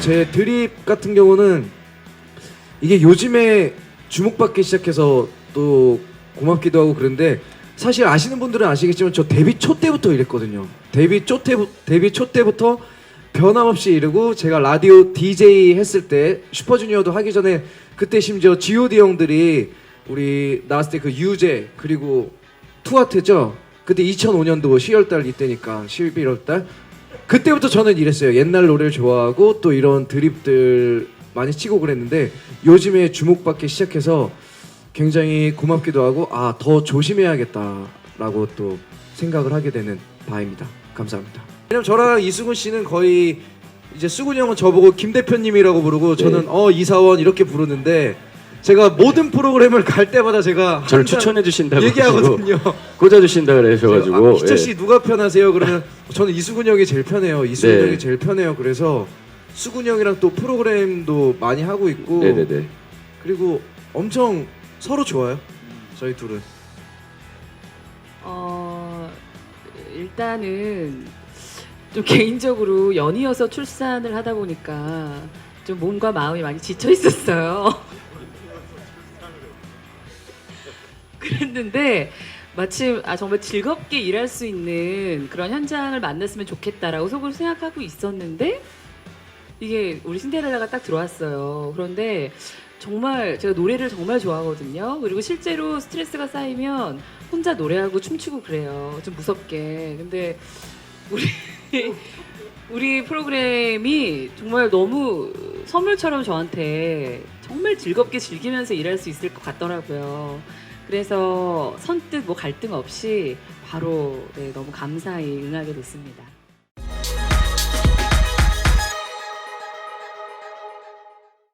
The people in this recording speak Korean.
제 드립 같은 경우는 이게 요즘에 주목받기 시작해서 또 고맙기도 하고 그런데 사실 아시는 분들은 아시겠지만 저 데뷔 초 때부터 이랬거든요. 데뷔 초 때, 데뷔 초 때부터 변함없이 이러고 제가 라디오 DJ 했을 때 슈퍼주니어도 하기 전에 그때 심지어 G.O.D 형들이 우리 나왔을 때 그 유재 그리고 투아트죠. 그때 2005년도 10월달 이때니까 11월달 그때부터 저는 이랬어요. 옛날 노래를 좋아하고 또 이런 드립들 많이 치고 그랬는데 요즘에 주목받기 시작해서 굉장히 고맙기도 하고 아 더 조심해야겠다라고 또 생각을 하게 되는 바입니다. 감사합니다. 왜냐면 저랑 이수근 씨는 거의 이제 수근이 형은 저보고 김 대표님이라고 부르고 저는 어 이사원 이렇게 부르는데 제가 모든 프로그램을 갈 때마다 제가 저를 항상 추천해 주신다고 얘기하거든요. 꽂아 주신다 그러셔가지고 아, 희철 예. 씨 누가 편하세요? 그러면 저는 이수근 형이 제일 편해요. 이수근 네. 형이 제일 편해요. 그래서 수근 형이랑 또 프로그램도 많이 하고 있고 네네네. 그리고 엄청 서로 좋아요. 저희 둘은. 어 일단은 좀 개인적으로 연이어서 출산을 하다 보니까 좀 몸과 마음이 많이 지쳐 있었어요. 그랬는데 마침 아 정말 즐겁게 일할 수 있는 그런 현장을 만났으면 좋겠다라고 속으로 생각하고 있었는데 이게 우리 신데렐라가 딱 들어왔어요. 그런데 정말 제가 노래를 정말 좋아하거든요. 그리고 실제로 스트레스가 쌓이면 혼자 노래하고 춤추고 그래요. 좀 무섭게. 근데 우리 우리 프로그램이 정말 너무 선물처럼 저한테 정말 즐겁게 즐기면서 일할 수 있을 것 같더라고요. 그래서 선뜻 뭐 갈등 없이 바로 네, 너무 감사히 응하게 됐습니다.